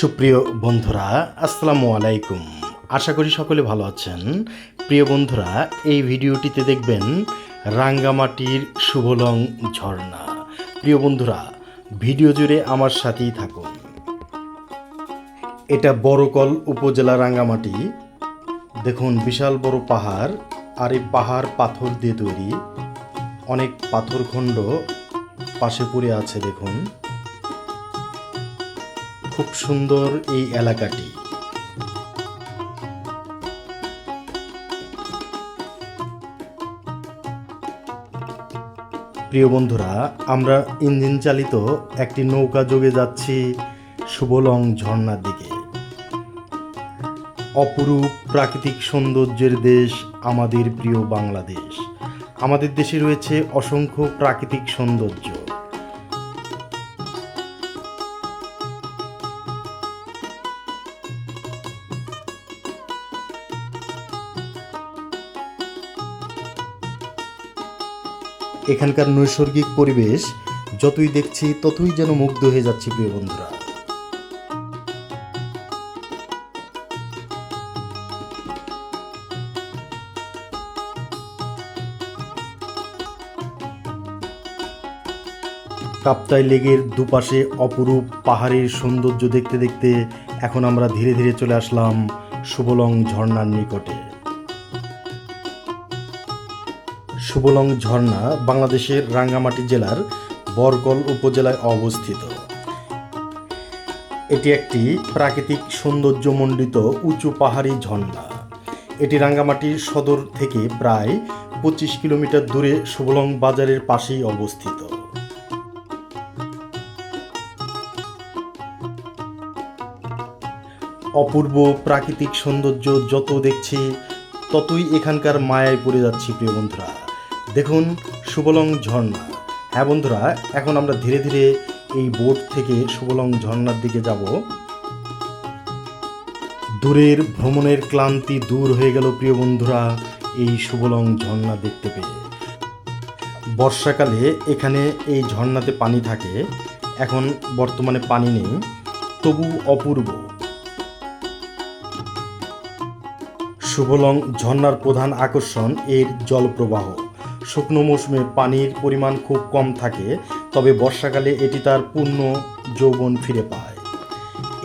সুপ্রিয় বন্ধুরা, আসসালামু আলাইকুম। আশা করি সকলে ভালো আছেন। প্রিয় বন্ধুরা, এই ভিডিওটিতে দেখবেন রাঙ্গামাটির শুভলং ঝর্ণা। প্রিয় বন্ধুরা, ভিডিও জুড়ে আমার সাথেই থাকুন। এটা বড়কল উপজেলা রাঙ্গামাটি। দেখুন, বিশাল বড় পাহাড় আর এই পাহাড় পাথর দিয়ে তৈরি। অনেক পাথরখণ্ড পাশে পড়ে আছে, দেখুন। খুব সুন্দর এই এলাকাটি। প্রিয় বন্ধুরা, আমরা ইঞ্জিন চালিত একটি নৌকা যোগে যাচ্ছি সুবলং ঝর্ণার দিকে। অপরূপ প্রাকৃতিক সৌন্দর্যের দেশ আমাদের প্রিয় বাংলাদেশ। আমাদের দেশে রয়েছে অসংখ্য প্রাকৃতিক সৌন্দর্য। এখানকার নৈসর্গিক পরিবেশ যতই দেখছি, ততই যেন মুগ্ধ হয়ে যাচ্ছি প্রিয় বন্ধুরা। কাপ্তাই লেগের দুপাশে অপরূপ পাহাড়ের সৌন্দর্য দেখতে দেখতে এখন আমরা ধীরে ধীরে চলে আসলাম সুবলং ঝর্ণার নিকটে। সুবলং ঝর্ণা বাংলাদেশের রাঙ্গামাটি জেলার বরকল উপজেলায় অবস্থিত। এটি একটি প্রাকৃতিক সৌন্দর্যমণ্ডিত উঁচু পাহাড়ি ঝর্ণা। এটি রাঙ্গামাটির সদর থেকে প্রায় পঁচিশ কিলোমিটার দূরে সুবলং বাজারের পাশেই অবস্থিত। অপূর্ব প্রাকৃতিক সৌন্দর্য যত দেখছি, ততই এখানকার মায়ায় পড়ে যাচ্ছি প্রিয় বন্ধুরা। দেখুন সুবলং ঝর্ণা। হ্যাঁ বন্ধুরা, এখন আমরা ধীরে ধীরে এই বোট থেকে সুবলং ঝর্ণার দিকে যাব। দূরের ভ্রমণের ক্লান্তি দূর হয়ে গেল প্রিয় বন্ধুরা, এই সুবলং ঝর্ণা দেখতে পেয়ে। বর্ষাকালে এখানে এই ঝর্ণাতে পানি থাকে, এখন বর্তমানে পানি নেই, তবু অপূর্ব। সুবলং ঝর্ণার প্রধান আকর্ষণ এর জলপ্রবাহ। শুকনো মৌসুমে পানির পরিমাণ খুব কম থাকে, তবে বর্ষাকালে এটি তার পূর্ণ যৌবন ফিরে পায়।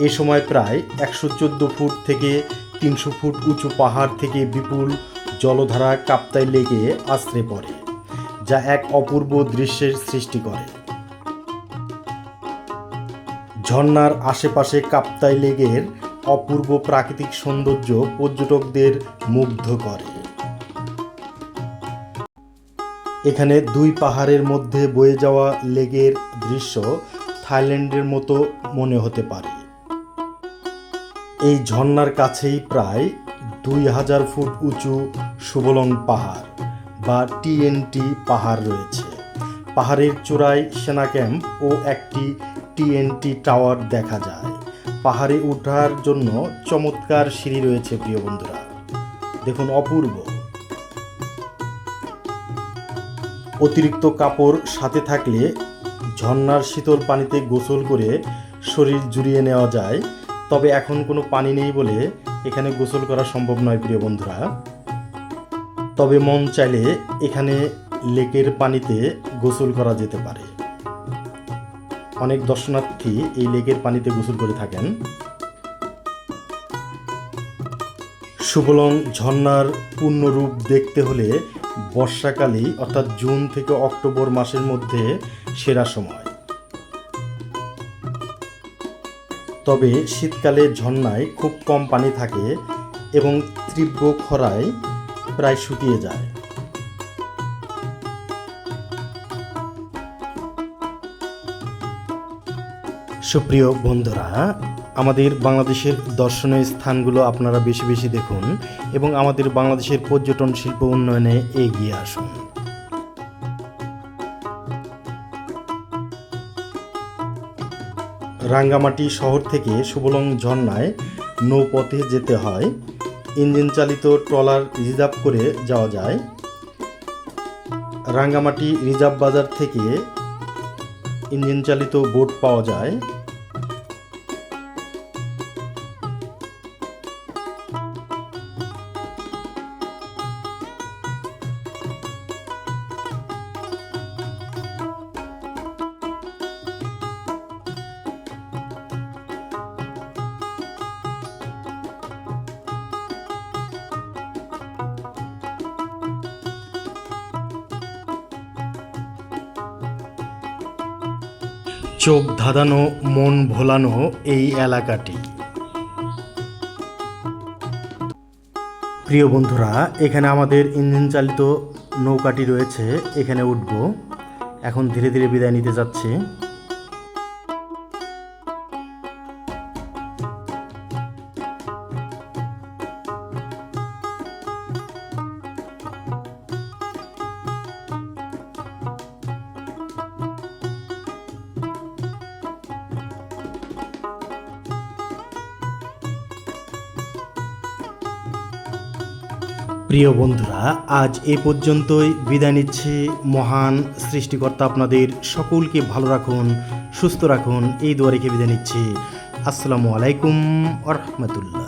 এ সময় প্রায় একশো চোদ্দ ফুট থেকে তিনশো ফুট উঁচু পাহাড় থেকে বিপুল জলধারা কাপ্তাই লেগে আশ্রে পড়ে, যা এক অপূর্ব দৃশ্যের সৃষ্টি করে। ঝর্ণার আশেপাশে কাপ্তাই লেগের অপূর্ব প্রাকৃতিক সৌন্দর্য পর্যটকদের মুগ্ধ করে। এখানে দুই পাহাড়ের মধ্যে বয়ে যাওয়া লেগের দৃশ্য থাইল্যান্ডের মতো মনে হতে পারে। এই ঝর্ণার কাছেই প্রায় দুই হাজার ফুট উঁচু সুবলং পাহাড় বা টিএনটি পাহাড় রয়েছে। পাহাড়ের চূড়ায় সেনা ক্যাম্প ও একটি টিএনটি টাওয়ার দেখা যায়। পাহাড়ে ওঠার জন্য চমৎকার সিঁড়ি রয়েছে, প্রিয় বন্ধুরা। দেখুন অপূর্ব। অতিরিক্ত কাপড় সাথে থাকলে ঝর্ণার শীতল পানিতে গোসল করে শরীর জুড়িয়ে নেওয়া যায়। তবে এখন কোনো পানি নেই বলে এখানে গোসল করা সম্ভব নয়, প্রিয় বন্ধুরা। তবে মন চাইলে এখানে লেকের পানিতে গোসল করা যেতে পারে। অনেক দর্শনার্থী এই লেকের পানিতে গোসল করে থাকেন। সুবলং ঝর্ণার পূর্ণরূপ দেখতে হলে বর্ষাকালেই, অর্থাৎ জুন থেকে অক্টোবর মাসের মধ্যে সেরা সময়। তবে শীতকালে ঝর্ণায় খুব কম পানি থাকে এবং তীব্র খরায় প্রায় শুকিয়ে যায়। সুপ্রিয় বন্ধুরা আমাদের বাংলাদেশের দর্শনীয় স্থানগুলো আপনারা বেশি বেশি দেখুন এবং আমাদের বাংলাদেশের পর্যটন শিল্প উন্নয়নে এগিয়ে আসুন। রাঙ্গামাটি শহর থেকে সুবলং ঝর্ণায় নৌপথে যেতে হয়। ইঞ্জিন চালিত ট্রলার রিজার্ভ করে যাওয়া যায়। রাঙ্গামাটি রিজার্ভ বাজার থেকে ইঞ্জিন চালিত বোট পাওয়া যায়। চোখ ধাঁধানো, মন ভোলানো এই এলাকাটি। প্রিয় বন্ধুরা, এখানে আমাদের ইঞ্জিন চালিত নৌকাটি রয়েছে। এখানে উঠব। এখন ধীরে ধীরে বিদায় নিতে যাচ্ছি। প্রিয় বন্ধুরা, আজ এ পর্যন্তই। বিদায় নিচ্ছি মহান সৃষ্টিকর্তা আপনাদের সকলকে ভালো রাখুন, সুস্থ রাখুন। এই দোয়া রেখে বিদায় নিচ্ছি। আসসালামু আলাইকুম আ রহমতুল্লাহ।